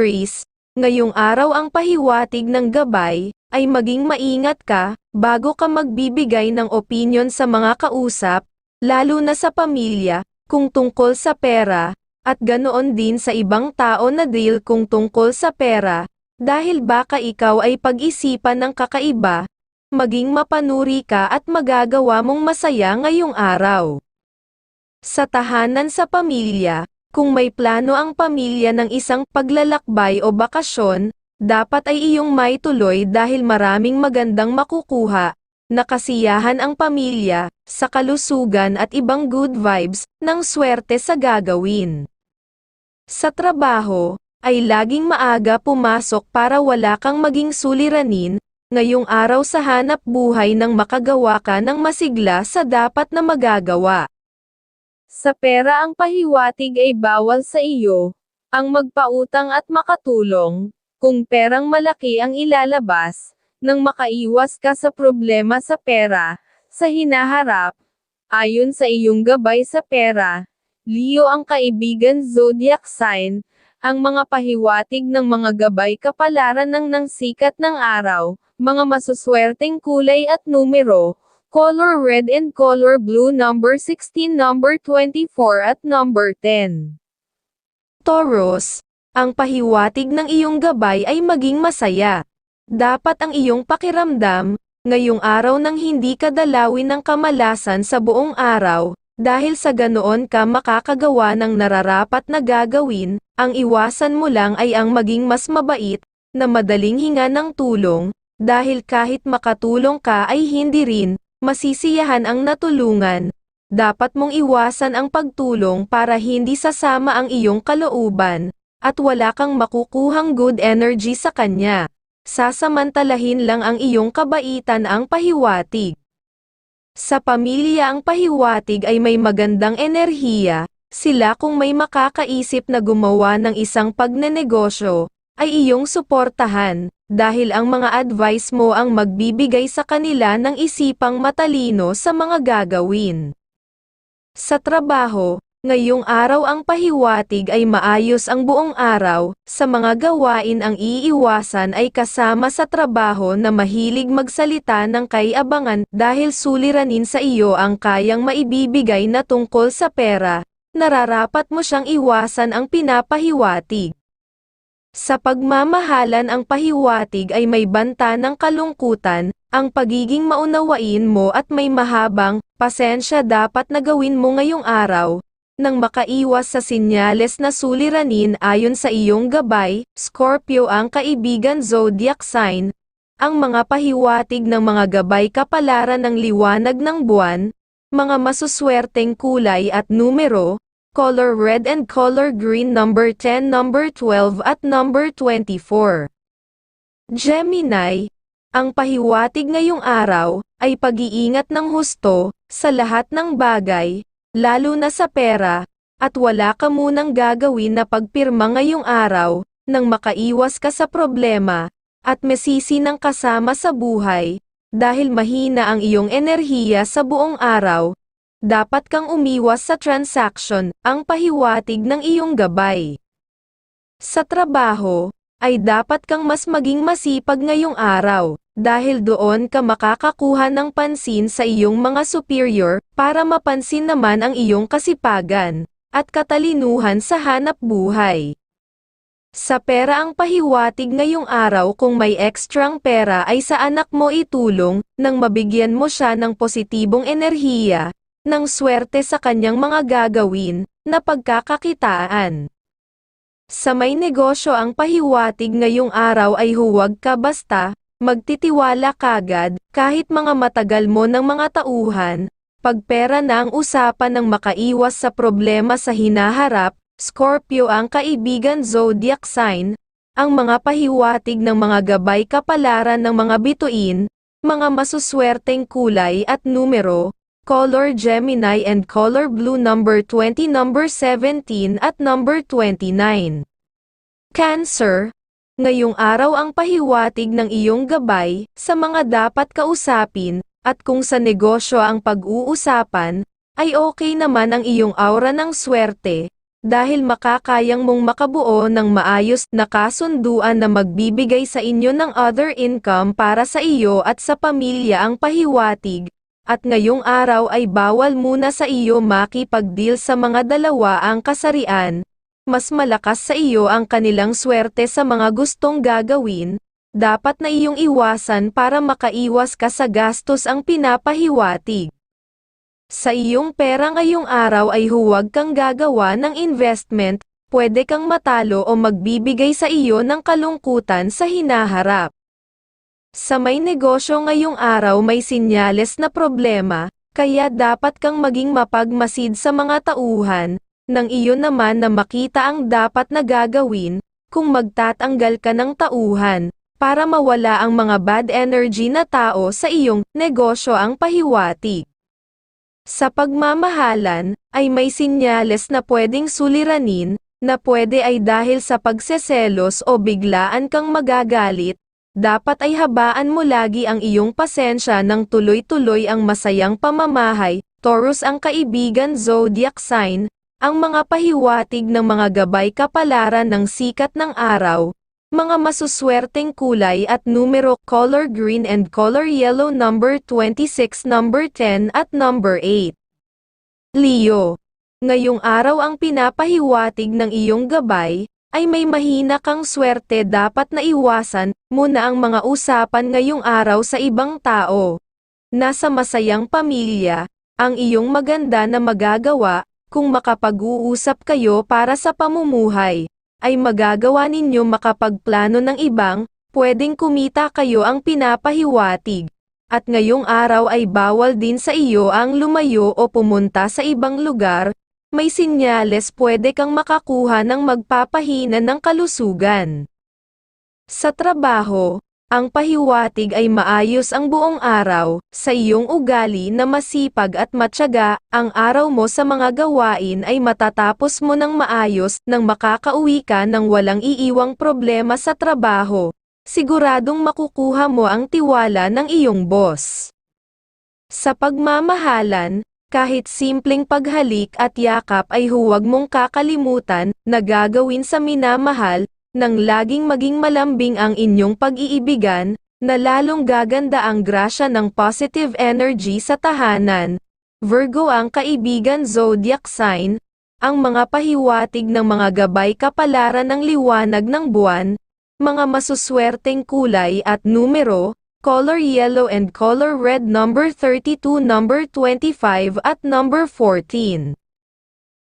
Aries, ngayong araw ang pahiwatig ng gabay, ay maging maingat ka, bago ka magbibigay ng opinion sa mga kausap, lalo na sa pamilya, kung tungkol sa pera, at ganoon din sa ibang tao na deal kung tungkol sa pera, dahil baka ikaw ay pag-isipan ng kakaiba, maging mapanuri ka at magagawa mong masaya ngayong araw. Sa tahanan sa pamilya, kung may plano ang pamilya ng isang paglalakbay o bakasyon, dapat ay iyong maituloy dahil maraming magandang makukuha, nakasiyahan ang pamilya, sa kalusugan at ibang good vibes, ng swerte sa gagawin. Sa trabaho, ay laging maaga pumasok para wala kang maging suliranin, ngayong araw sa hanap buhay nang makagawa ka ng masigla sa dapat na magagawa. Sa pera ang pahiwatig ay bawal sa iyo, ang magpautang at makatulong, kung perang malaki ang ilalabas, nang makaiwas ka sa problema sa pera, sa hinaharap, ayon sa iyong gabay sa pera, Leo ang kaibigan zodiac sign, ang mga pahiwatig ng mga gabay kapalaran ng ng sikat ng araw, mga masuswerteng kulay at numero, color red and color blue number 16 number 24 at number 10. Taurus, ang pahiwatig ng iyong gabay ay maging masaya. Dapat ang iyong pakiramdam, ngayong araw nang hindi ka dalawin ng kamalasan sa buong araw, dahil sa ganoon ka makakagawa ng nararapat na gagawin, ang iwasan mo lang ay ang maging mas mabait, na madaling hinga ng tulong, dahil kahit makatulong ka ay hindi rin, masisiyahan ang natulungan. Dapat mong iwasan ang pagtulong para hindi sasama ang iyong kalooban, at wala kang makukuhang good energy sa kanya. Sasamantalahin lang ang iyong kabaitan ang pahiwatig. Sa pamilya ang pahiwatig ay may magandang enerhiya, sila kung may makakaisip na gumawa ng isang pagnenegosyo, ay iyong suportahan, dahil ang mga advice mo ang magbibigay sa kanila ng isipang matalino sa mga gagawin. Sa trabaho, ngayong araw ang pahiwatig ay maayos ang buong araw, sa mga gawain ang iiwasan ay kasama sa trabaho na mahilig magsalita ng kay-abangan dahil suliranin sa iyo ang kayang maibibigay na tungkol sa pera, nararapat mo siyang iwasan ang pinapahiwatig. Sa pagmamahalan ang pahiwatig ay may banta ng kalungkutan, ang pagiging maunawain mo at may mahabang, pasensya dapat na gawin mo ngayong araw, nang makaiwas sa sinyales na suliranin ayon sa iyong gabay, Scorpio ang kaibigan zodiac sign, ang mga pahiwatig ng mga gabay kapalaran ng liwanag ng buwan, mga masuswerteng kulay at numero, color red and color green number 10 number 12 at number 24. Gemini, ang pahiwatig ngayong araw, ay pag-iingat ng husto, sa lahat ng bagay, lalo na sa pera, at wala ka munang gagawin na pagpirma ngayong araw, nang makaiwas ka sa problema, at mesisi ng kasama sa buhay, dahil mahina ang iyong enerhiya sa buong araw, dapat kang umiwas sa transaction, ang pahiwatig ng iyong gabay. Sa trabaho, ay dapat kang mas maging masipag ngayong araw, dahil doon ka makakakuha ng pansin sa iyong mga superior, para mapansin naman ang iyong kasipagan, at katalinuhan sa hanap buhay. Sa pera ang pahiwatig ngayong araw kung may ekstrang pera ay sa anak mo itulong, nang mabigyan mo siya ng positibong enerhiya, ng swerte sa kanyang mga gagawin, na pagkakakitaan. Sa may negosyo ang pahiwatig ngayong araw ay huwag ka basta, magtitiwala kagad, kahit mga matagal mo ng mga tauhan, pag pera na ang usapan ng makaiwas sa problema sa hinaharap, Scorpio ang kaibigan zodiac sign, ang mga pahiwatig ng mga gabay kapalaran ng mga bituin, mga masuswerteng kulay at numero, color Gemini and color blue number 20 number 17 at number 29. Cancer, ngayong araw ang pahiwatig ng iyong gabay sa mga dapat kausapin, at kung sa negosyo ang pag-uusapan, ay okay naman ang iyong aura ng swerte, dahil makakayang mong makabuo ng maayos na kasunduan na magbibigay sa inyo ng other income para sa iyo at sa pamilya ang pahiwatig, at ngayong araw ay bawal muna sa iyo makipag-deal sa mga dalawa ang kasarian, mas malakas sa iyo ang kanilang swerte sa mga gustong gagawin, dapat na iyong iwasan para makaiwas ka sa gastos ang pinapahiwatig. Sa iyong pera ngayong araw ay huwag kang gagawa ng investment, pwede kang matalo o magbibigay sa iyo ng kalungkutan sa hinaharap. Sa may negosyo ngayong araw may sinyales na problema, kaya dapat kang maging mapagmasid sa mga tauhan, nang iyo naman na makita ang dapat na gagawin, kung magtatanggal ka ng tauhan, para mawala ang mga bad energy na tao sa iyong negosyo ang pahiwatig. Sa pagmamahalan, ay may sinyales na pwedeng suliranin, na pwede ay dahil sa pagseselos o biglaan kang magagalit, dapat ay habaan mo lagi ang iyong pasensya ng tuloy-tuloy ang masayang pamamahay, Taurus ang kaibigan zodiac sign, ang mga pahiwatig ng mga gabay kapalaran ng sikat ng araw, mga masuswerteng kulay at numero color green and color yellow number 26 number 10 at number 8. Leo. Ngayong araw ang pinapahiwatig ng iyong gabay, ay may mahina kang swerte dapat na iwasan muna ang mga usapan ngayong araw sa ibang tao. Nasa masayang pamilya, ang iyong maganda na magagawa, kung makapag-uusap kayo para sa pamumuhay ay magagawa ninyo makapagplano ng ibang, pwedeng kumita kayo ang pinapahiwatig. At ngayong araw ay bawal din sa iyo ang lumayo o pumunta sa ibang lugar, may sinyales pwede kang makakuha ng magpapahina ng kalusugan. Sa trabaho, ang pahiwatig ay maayos ang buong araw, sa iyong ugali na masipag at matyaga, ang araw mo sa mga gawain ay matatapos mo ng maayos nang makakauwi ka ng walang iiwang problema sa trabaho. Siguradong makukuha mo ang tiwala ng iyong boss. Sa pagmamahalan, kahit simpleng paghalik at yakap ay huwag mong kakalimutan na gagawin sa minamahal, nang laging maging malambing ang inyong pag-iibigan, na lalong gaganda ang grasya ng positive energy sa tahanan. Virgo ang kaibigan zodiac sign, ang mga pahiwatig ng mga gabay kapalaran ng liwanag ng buwan, mga masuswerteng kulay at numero, color yellow and color red number 32 number 25 at number 14.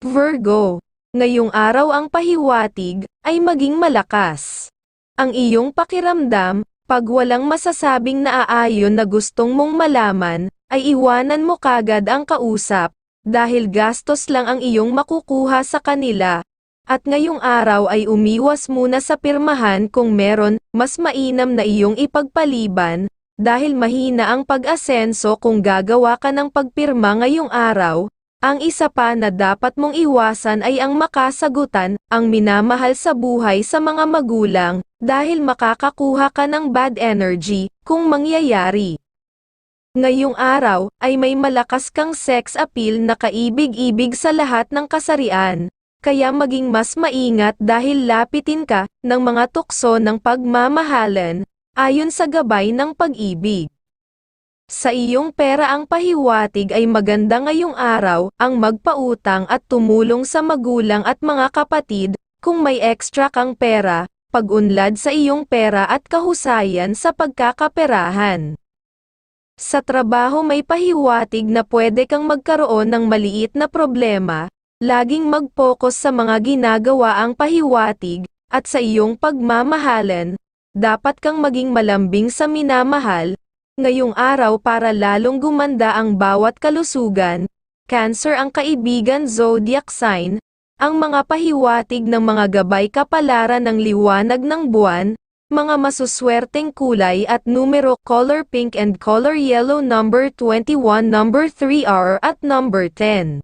Virgo Ngayong araw ang pahiwatig, ay maging malakas. Ang iyong pakiramdam, pag walang masasabing naaayon na gustong mong malaman, ay iwanan mo kagad ang kausap, dahil gastos lang ang iyong makukuha sa kanila. At ngayong araw ay umiwas muna sa pirmahan kung meron, mas mainam na iyong ipagpaliban, dahil mahina ang pag-asenso kung gagawa ka ng pagpirma ngayong araw, ang isa pa na dapat mong iwasan ay ang makasagutan, ang minamahal sa buhay sa mga magulang, dahil makakakuha ka ng bad energy, kung mangyayari. Ngayong araw, ay may malakas kang sex appeal na kaibig-ibig sa lahat ng kasarian, kaya maging mas maingat dahil lapitin ka, ng mga tukso ng pagmamahalan, ayon sa gabay ng pag-ibig. Sa iyong pera ang pahiwatig ay maganda ngayong araw, ang magpautang at tumulong sa magulang at mga kapatid, kung may extra kang pera, pag-unlad sa iyong pera at kahusayan sa pagkakaperahan. Sa trabaho may pahiwatig na pwede kang magkaroon ng maliit na problema, laging mag-focus sa mga ginagawa ang pahiwatig, at sa iyong pagmamahalan, dapat kang maging malambing sa minamahal, Ngayong araw para lalong gumanda ang bawat kalusugan, Cancer ang kaibigan zodiac sign, ang mga pahiwatig ng mga gabay kapalaran ng liwanag ng buwan, mga masuswerteng kulay at numero color pink and color yellow number 21 number 3R at number 10.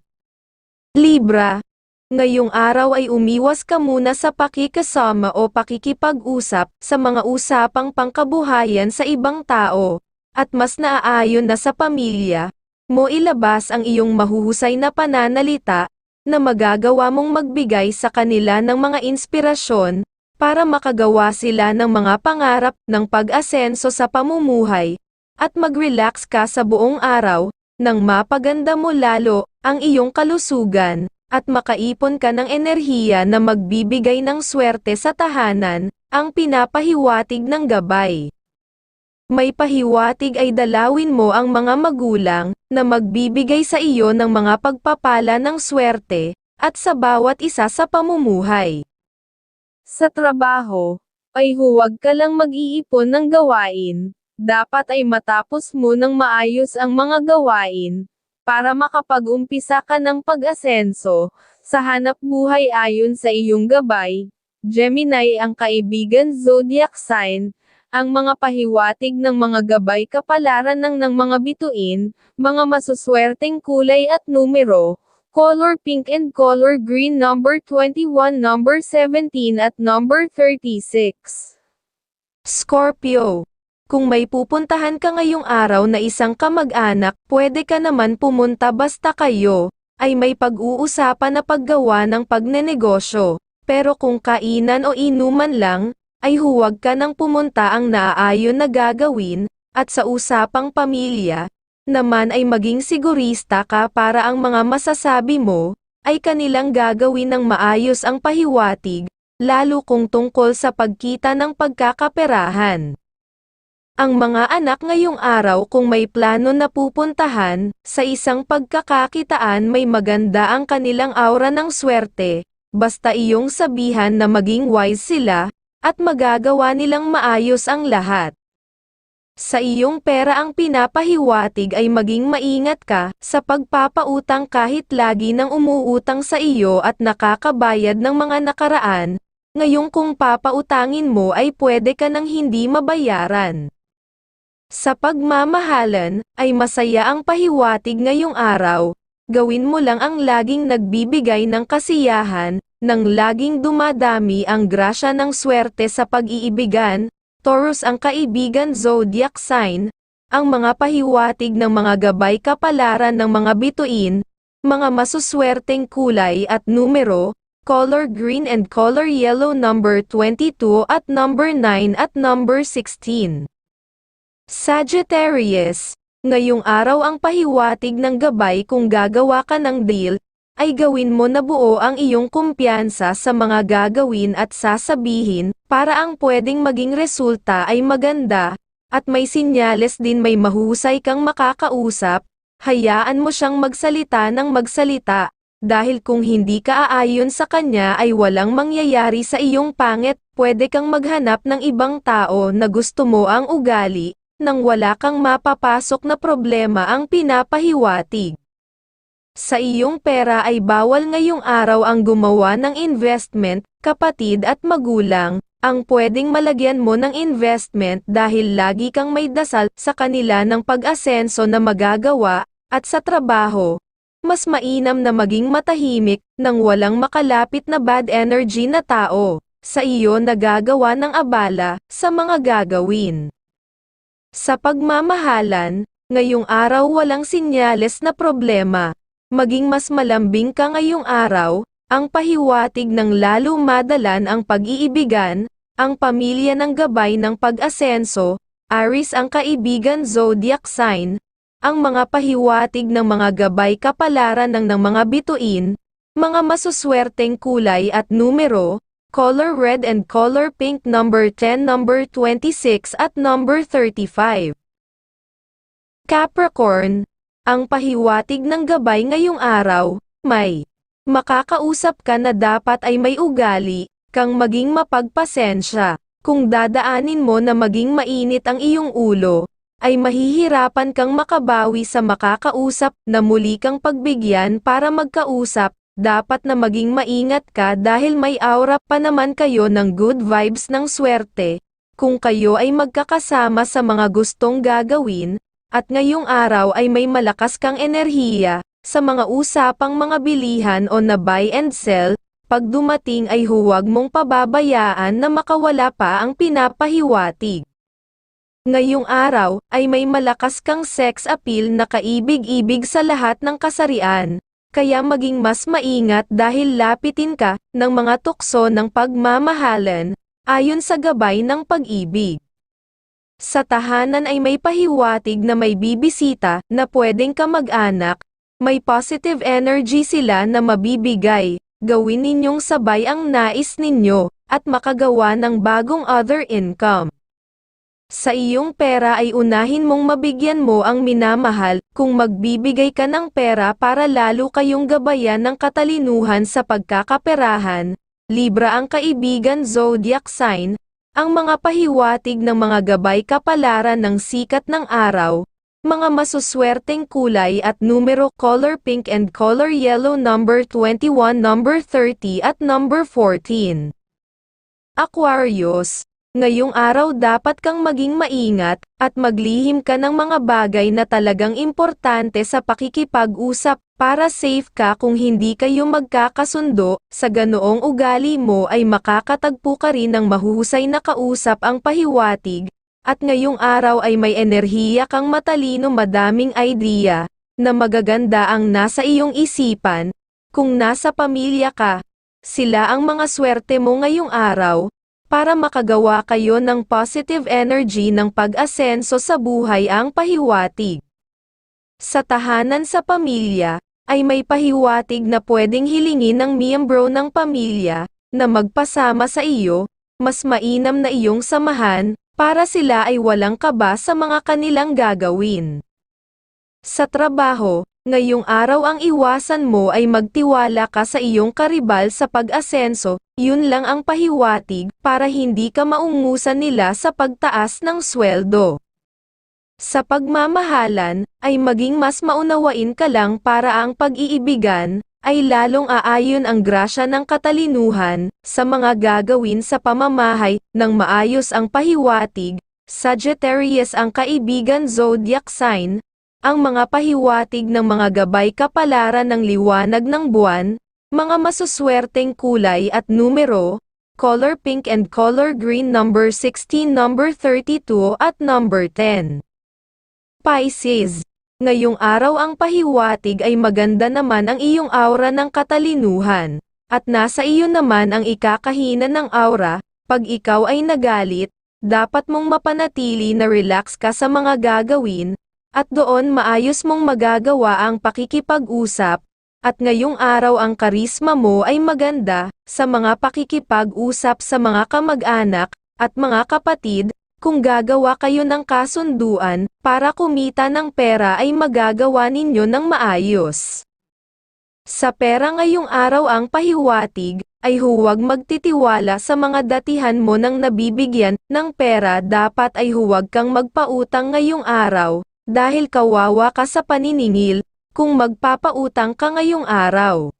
Libra, ngayong araw ay umiwas ka muna sa pakikasama o pakikipag-usap sa mga usapang pangkabuhayan sa ibang tao at mas naaayon na sa pamilya, mo ilabas ang iyong mahuhusay na pananalita, na magagawa mong magbigay sa kanila ng mga inspirasyon, para makagawa sila ng mga pangarap ng pag-asenso sa pamumuhay, at mag-relax ka sa buong araw, nang mapaganda mo lalo ang iyong kalusugan, at makaipon ka ng enerhiya na magbibigay ng swerte sa tahanan, ang pinapahiwatig ng gabay. May pahiwatig ay dalawin mo ang mga magulang, na magbibigay sa iyo ng mga pagpapala ng swerte, at sa bawat isa sa pamumuhay. Sa trabaho, ay huwag ka lang mag-iipon ng gawain, dapat ay matapos mo ng maayos ang mga gawain, para makapag-umpisa ka ng pag-asenso, sa hanap buhay ayon sa iyong gabay. Gemini ang kaibigan zodiac sign, ang mga pahiwatig ng mga gabay kapalaran ng ng mga bituin, mga masuswerteng kulay at numero, color pink and color green number 21 number 17 at number 36. Scorpio kung may pupuntahan ka ngayong araw na isang kamag-anak, pwede ka naman pumunta basta kayo, ay may pag-uusapan na paggawa ng pagnenegosyo. Pero kung kainan o inuman lang, ay huwag ka nang pumunta ang naaayon na gagawin, at sa usapang pamilya, naman ay maging sigurista ka para ang mga masasabi mo, ay kanilang gagawin ng maayos ang pahiwatig, lalo kung tungkol sa pagkita ng pagkakaperahan. Ang mga anak ngayong araw kung may plano na pupuntahan, sa isang pagkakakitaan may maganda ang kanilang aura ng swerte, basta iyong sabihan na maging wise sila, at magagawa nilang maayos ang lahat. Sa iyong pera ang pinapahiwatig ay maging maingat ka sa pagpapautang kahit lagi nang umuutang sa iyo at nakakabayad ng mga nakaraan, ngayong kung papautangin mo ay pwede ka nang hindi mabayaran. Sa pagmamahalan, ay masaya ang pahiwatig ngayong araw, gawin mo lang ang laging nagbibigay ng kasiyahan, nang laging dumadami ang grasya ng swerte sa pag-iibigan, Taurus ang kaibigan zodiac sign, ang mga pahiwatig ng mga gabay kapalaran ng mga bituin, mga masuswerteng kulay at numero, color green and color yellow number 22 at number 9 at number 16. Sagittarius, ngayong araw ang pahiwatig ng gabay kung gagawa ka ng deal, ay gawin mo na buo ang iyong kumpiyansa sa mga gagawin at sasabihin, para ang pwedeng maging resulta ay maganda, at may sinyales din may mahusay kang makakausap, hayaan mo siyang magsalita ng magsalita, dahil kung hindi ka aayon sa kanya ay walang mangyayari sa iyong pangit, pwede kang maghanap ng ibang tao na gusto mo ang ugali, nang wala kang mapapasok na problema ang pinapahiwatig. Sa iyong pera ay bawal ngayong araw ang gumawa ng investment, kapatid at magulang, ang pwedeng malagyan mo ng investment dahil lagi kang may dasal sa kanila ng pag-asenso na magagawa, at sa trabaho, mas mainam na maging matahimik, nang walang makalapit na bad energy na tao, sa iyo nagagawa ng abala, sa mga gagawin. Sa pagmamahalan, ngayong araw walang sinyales na problema. Maging mas malambing ka ngayong araw, ang pahiwatig ng lalo madalan ang pag-iibigan, ang pamilya ng gabay ng pag-asenso, Aris ang kaibigan zodiac sign, ang mga pahiwatig ng mga gabay kapalaran ng ng mga bituin, mga masuswerteng kulay at numero, color red and color pink number 10 number 26 at number 35. Capricorn, ang pahiwatig ng gabay ngayong araw, may makakausap ka na dapat ay may ugali, kang maging mapagpasensya, kung dadaanin mo na maging mainit ang iyong ulo, ay mahihirapan kang makabawi sa makakausap na muli kang pagbigyan para magkausap, dapat na maging maingat ka dahil may aura pa naman kayo ng good vibes ng swerte, kung kayo ay magkakasama sa mga gustong gagawin, at ngayong araw ay may malakas kang enerhiya, sa mga usapang mga bilihan o na buy and sell, pag dumating ay huwag mong pababayaan na makawala pa ang pinapahiwatig. Ngayong araw, ay may malakas kang sex appeal na kaibig-ibig sa lahat ng kasarian, kaya maging mas maingat dahil lapitin ka ng mga tukso ng pagmamahalan, ayon sa gabay ng pag-ibig. Sa tahanan ay may pahiwatig na may bibisita na pwedeng kamag-anak, may positive energy sila na mabibigay, gawin ninyong sabay ang nais ninyo, at makagawa ng bagong other income. Sa iyong pera ay unahin mong mabigyan mo ang minamahal, kung magbibigay ka ng pera para lalo kayong gabayan ng katalinuhan sa pagkakaperahan, Libra ang kaibigan zodiac sign, ang mga pahiwatig ng mga gabay kapalaran ng sikat ng araw, mga masuswerteng kulay at numero color pink and color yellow number 21 number 30 at number 14. Aquarius, ngayong araw dapat kang maging maingat, at maglihim ka ng mga bagay na talagang importante sa pakikipag-usap, para safe ka kung hindi kayo magkakasundo, sa ganoong ugali mo ay makakatagpo ka rin ng mahuhusay na kausap ang pahiwatig, at ngayong araw ay may enerhiya kang matalino madaming idea, na magaganda ang nasa iyong isipan, kung nasa pamilya ka, sila ang mga swerte mo ngayong araw, para makagawa kayo ng positive energy ng pag-asenso sa buhay ang pahiwatig. Sa tahanan sa pamilya, ay may pahiwatig na pwedeng hilingin ng miyembro ng pamilya, na magpasama sa iyo, mas mainam na iyong samahan, para sila ay walang kaba sa mga kanilang gagawin. Sa trabaho, ngayong araw ang iwasan mo ay magtiwala ka sa iyong karibal sa pag-asenso, yun lang ang pahiwatig para hindi ka maungusan nila sa pagtaas ng sweldo. Sa pagmamahalan, ay maging mas maunawain ka lang para ang pag-iibigan, ay lalong aayon ang grasya ng katalinuhan, sa mga gagawin sa pamamahay, ng maayos ang pahiwatig, Sagittarius ang kaibigan zodiac sign, ang mga pahiwatig ng mga gabay kapalaran ng liwanag ng buwan, mga masuswerteng kulay at numero, color pink and color green number 16 number 32 at number 10. Pisces, ngayong araw ang pahiwatig ay maganda naman ang iyong aura ng katalinuhan, at nasa iyo naman ang ikakahina ng aura, pag ikaw ay nagalit, dapat mong mapanatili na relax ka sa mga gagawin, at doon maayos mong magagawa ang pakikipag-usap, at ngayong araw ang karisma mo ay maganda, sa mga pakikipag-usap sa mga kamag-anak, at mga kapatid, kung gagawa kayo ng kasunduan, para kumita ng pera ay magagawa ninyo ng maayos. Sa pera ngayong araw ang pahiwatig, ay huwag magtitiwala sa mga datihan mo ng nabibigyan ng pera. Dapat ay huwag kang magpautang ngayong araw, dahil kawawa ka sa paniningil, kung magpapautang ka ngayong araw.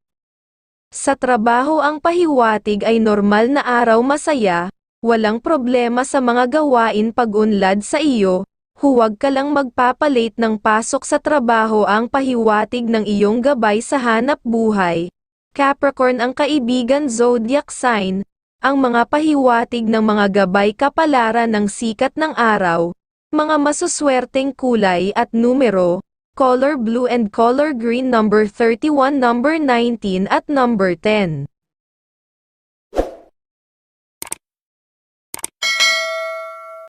Sa trabaho ang pahiwatig ay normal na araw masaya, walang problema sa mga gawain pag-unlad sa iyo, huwag ka lang magpapalate ng pasok sa trabaho ang pahiwatig ng iyong gabay sa hanap buhay. Capricorn ang kaibigan zodiac sign, ang mga pahiwatig ng mga gabay kapalaran ng sikat ng araw, mga masuswerteng kulay at numero, color blue and color green number 31 number 19 at number 10.